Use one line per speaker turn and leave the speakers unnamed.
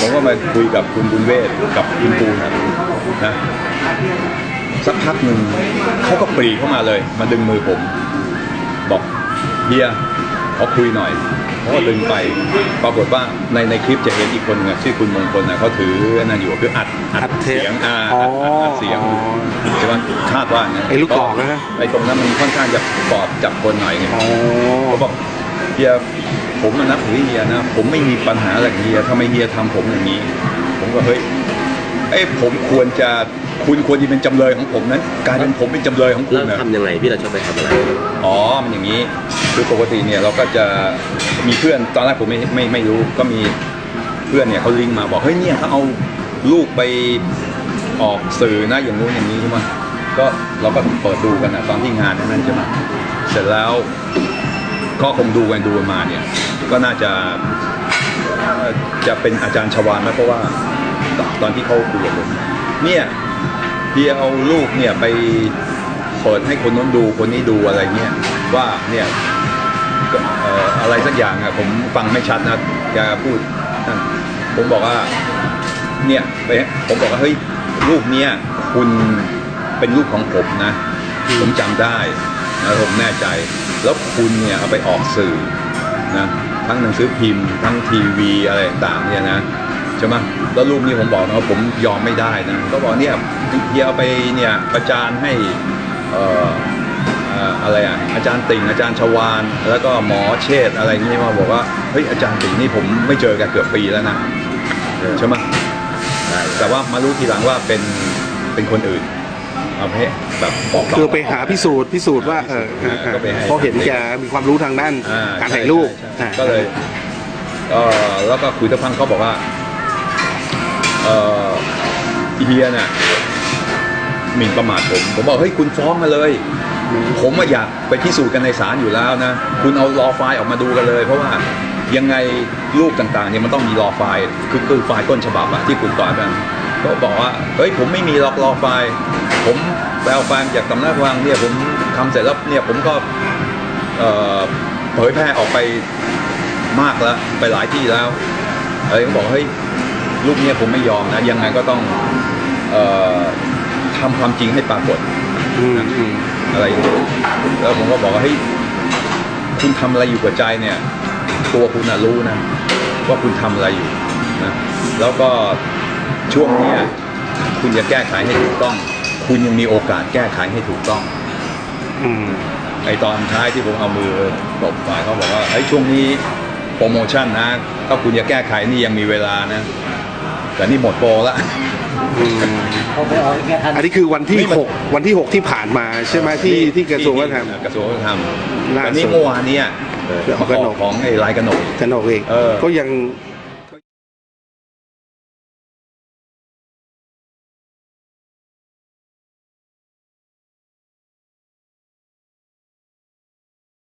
ผมก็มาคุยกับคุณบุญเวศกับคุณปูนะนะสักพักหนึ่งเขาก็ปรีเข้ามาเลย มาดึงมือผม บอกเฮียขอคุยหน่อยเขาก็ดึงไป ปรากฏว่าในในคลิปจะเห็นอีกคนนึงอะชื่อคุณมงคลนะเขาถืออันนั่นอยู่คืออัด
อัดเทป
เสียงอ่า
อ๋อ
อัดอัดเสียง
อ๋อ
ใช่ไหมคาดว่านะ
ไอ้ลูกกรอกนะฮะ
ไอ้ตรงนั้นมันค่อนข้างจะปอดจับคนหน่อยไง
อ๋อ
เขาบอกเฮีย ผมมันนับถือเฮียนะ ผมไม่มีปัญหาอะไรกับเฮียทำไมเฮียทำผมอย่างนี้ ผมก็เฮ้ยเอ้ยผมควรจะคุณควรจะเป็นจำเลยของผมนั้นกลายเป็นผมเป็นจำเลยของคุ
แล้
ณ
ว
นะ
ทำยังไงพี่เราชอบไปทำอะไร
อ๋อมันอย่างนี้คือปกติเนี่ยเราก็จะมีเพื่อนตอนแรกผมไม่ไม่ไม่รู้ก็มีเพื่อนเนี่ยเขาลิงก์มาบอกเฮ้ยเนี่ยเขาเอาลูกไปออกสื่อนะอย่างนู้นอย่างนี้ใช่ไหมก็เราก็เปิดดูกันนะตอนที่งานนั้นใช่ไหมเสร็จแล้วก็คงดูกันดูกันมาเนี่ย ก็น่าจะจะเป็นอาจารย์ชวานนะเพราะว่าตอนที่เขาคุยกับผมเนี่ยเพียเอาลูกเนี่ยไปเปิดให้คนนู้นดูคนนี้ดูอะไรเงี้ยว่าเนี่ยอะไรสักอย่างอะผมฟังไม่ชัดนะแกพูดผมบอกว่าเนี่ยไปผมบอกว่าเฮ้ยรูปเนี้ยคุณเป็นรูปของผมนะ ผมจำได้นะผมแน่ใจ แล้วคุณเนี่ยเอาไปออกสื่อ นะทั้งหนังสือพิมพ์ ทั้งทีวีอะไรต่างเนี่ยนะใช่ไหมแล้วรูปนี้ผมบอกนะว่าผมยอมไม่ได้นะก็บอกเนี่ยเฮียเอาไปเนี่ยประจานให้อ่อเอ่ออะไรอะอาจารย์ติ่งอาจารย์ชวานแล้วก็หมอเชษอะไรเงี้ยมาบอกว่าเฮ้ยอาจารย์ติ่งนี่ผมไม่เจอแกเกือบปีแล้วนะใช่ไหมแต่ว่ามารู้ทีหลังว่าเป็นเป็นคนอื่น เอาไปให้แบบบอกต่
คือไปหาพิสูจน์พิสูจน์ว่าเออเออเออ
ก็ไปให้
เพราะเห็นแกมีความรู้ทางด้าน
อ่
การถ่ายรูป
ใช่ใช่
อ่า
ก็เลยเออแล้วก็คุยตะพังเขาบอกว่าเออเฮียน่ะหมิ่นประมาทผม ผมบอกเฮ้ยคุณฟ้องมาเลยผมอะอยากไปพิสูจน์กันในศาลอยู่แล้วนะ คุณเอารอไฟล์ออกมาดูกันเลย เพราะว่ายังไงรูปต่างๆเนี่ยมันต้องมีรอไฟล์คือคือไฟล์ต้นฉบับอะที่คุณต่อยกัน ก็บอกว่าเฮ้ยผมไม่มีล็อกรอไฟล์ผมแปลไฟล์มาจากตำนักวังเนี่ยผมทำเสร็จแล้วเนี่ยผมก็เอ่อเผยแพร่ออกไปมากแล้วไปหลายที่แล้วเอ้ยเขาบอกเฮ้ยรูปเนี้ยผมไม่ยอมนะยังไงก็ต้องเอ่อทำความจริงให้ปรากฏ
อืมอืม
อะไรอย่างเงี้ยแล้วผมก็บอกว่าเฮ้ยคุณทำอะไรอยู่กับใจเนี่ย ตัวคุณน่ะรู้นะ ว่าคุณทำอะไรอยู่นะแล้วก็ ช่วงเนี้ยคุณจะแก้ไขให้ถูกต้อง คุณยังมีโอกาสแก้ไขให้ถูกต้อง
อืม
ไอตอนท้ายที่ผมเอามือตบฝ่ายเขาบอกว่าไอ้ยช่วงนี้โปรโมชั่นนะถ้าคุณจะแก้ไขนี่ยังมีเวลานะ แต่นี่หมดโปรละ
อืม
เขาไปเอาแค่อัน
อันนี้คือวันที่
นี่มัน
หกวันที่หกที่ผ่านมาใช่ไหมที่ที่กระทรวงวัฒนธรรม
กระทรวงวัฒนธรรม
ล่าสุด
แต่นี่เมื่อวานเนี้ย
เดี๋ยว
มา
กระหน
อกอกของไอ้ลายกระหนก
กันออกเอง
เออ
ก็ยัง